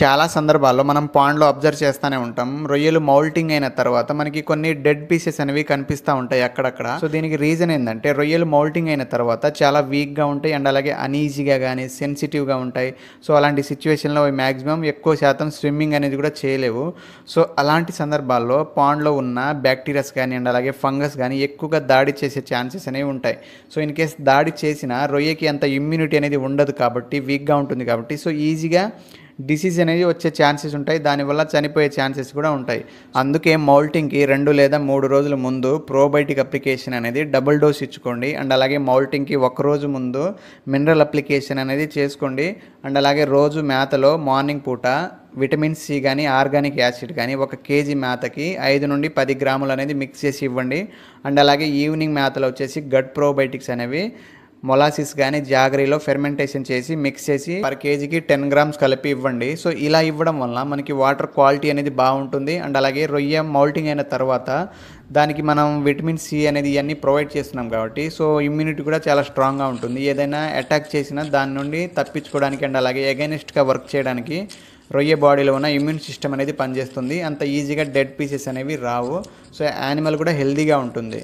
చాలా సందర్భాల్లో మనం పాండ్లో అబ్జర్వ్ చేస్తూనే ఉంటాం. రొయ్యలు మౌల్టింగ్ అయిన తర్వాత మనకి కొన్ని డెడ్ పీసెస్ అనేవి కనిపిస్తూ ఉంటాయి అక్కడక్కడ. సో దీనికి రీజన్ ఏంటంటే రొయ్యలు మౌల్టింగ్ అయిన తర్వాత చాలా వీక్గా ఉంటాయి అండ్ అలాగే అనీజీగా కానీ సెన్సిటివ్గా ఉంటాయి. సో అలాంటి సిచ్యువేషన్లో మ్యాక్సిమం ఎక్కువ శాతం స్విమ్మింగ్ అనేది కూడా చేయలేవు. సో అలాంటి సందర్భాల్లో పాండ్లో ఉన్న బ్యాక్టీరియాస్ కానీ అండ్ అలాగే ఫంగస్ కానీ ఎక్కువగా దాడి చేసే ఛాన్సెస్ అనేవి ఉంటాయి. సో ఇన్ కేస్ దాడి చేసిన రొయ్యకి అంత ఇమ్యూనిటీ అనేది ఉండదు కాబట్టి వీక్గా ఉంటుంది కాబట్టి సో ఈజీగా డిసీజ్ అనేది వచ్చే ఛాన్సెస్ ఉంటాయి దానివల్ల చనిపోయే ఛాన్సెస్ కూడా ఉంటాయి. అందుకే మౌల్టింగ్కి రెండు లేదా మూడు రోజుల ముందు ప్రోబయోటిక్ అప్లికేషన్ అనేది డబుల్ డోస్ ఇచ్చుకోండి. అండ్ అలాగే మౌల్టింగ్కి ఒక రోజు ముందు మినరల్ అప్లికేషన్ అనేది చేసుకోండి. అండ్ అలాగే రోజు మేతలో మార్నింగ్ పూట విటమిన్ సి కానీ ఆర్గానిక్ యాసిడ్ కానీ ఒక కేజీ మేతకి ఐదు నుండి పది గ్రాములు అనేది మిక్స్ చేసి ఇవ్వండి. అండ్ అలాగే ఈవినింగ్ మేతలో వచ్చేసి గట్ ప్రోబయోటిక్స్ అనేవి మొలాసిస్ కానీ జాగరీలో ఫెర్మెంటేషన్ చేసి మిక్స్ చేసి పర్ కేజీకి టెన్ గ్రామ్స్ కలిపి ఇవ్వండి. సో ఇలా ఇవ్వడం వల్ల మనకి వాటర్ క్వాలిటీ అనేది బాగుంటుంది. అండ్ అలాగే రొయ్య మౌల్టింగ్ అయిన తర్వాత దానికి మనం విటమిన్ సి అనేది ఇవన్నీ ప్రొవైడ్ చేస్తున్నాం కాబట్టి సో ఇమ్యూనిటీ కూడా చాలా స్ట్రాంగ్గా ఉంటుంది. ఏదైనా అటాక్ చేసినా దాని నుండి తప్పించుకోవడానికి అండ్ అలాగే ఎగైనిస్ట్గా వర్క్ చేయడానికి రొయ్య బాడీలో ఉన్న ఇమ్యూన్ సిస్టమ్ అనేది పనిచేస్తుంది. అంత ఈజీగా డెడ్ పీసెస్ అనేవి రావు. సో యానిమల్ కూడా హెల్దీగా ఉంటుంది.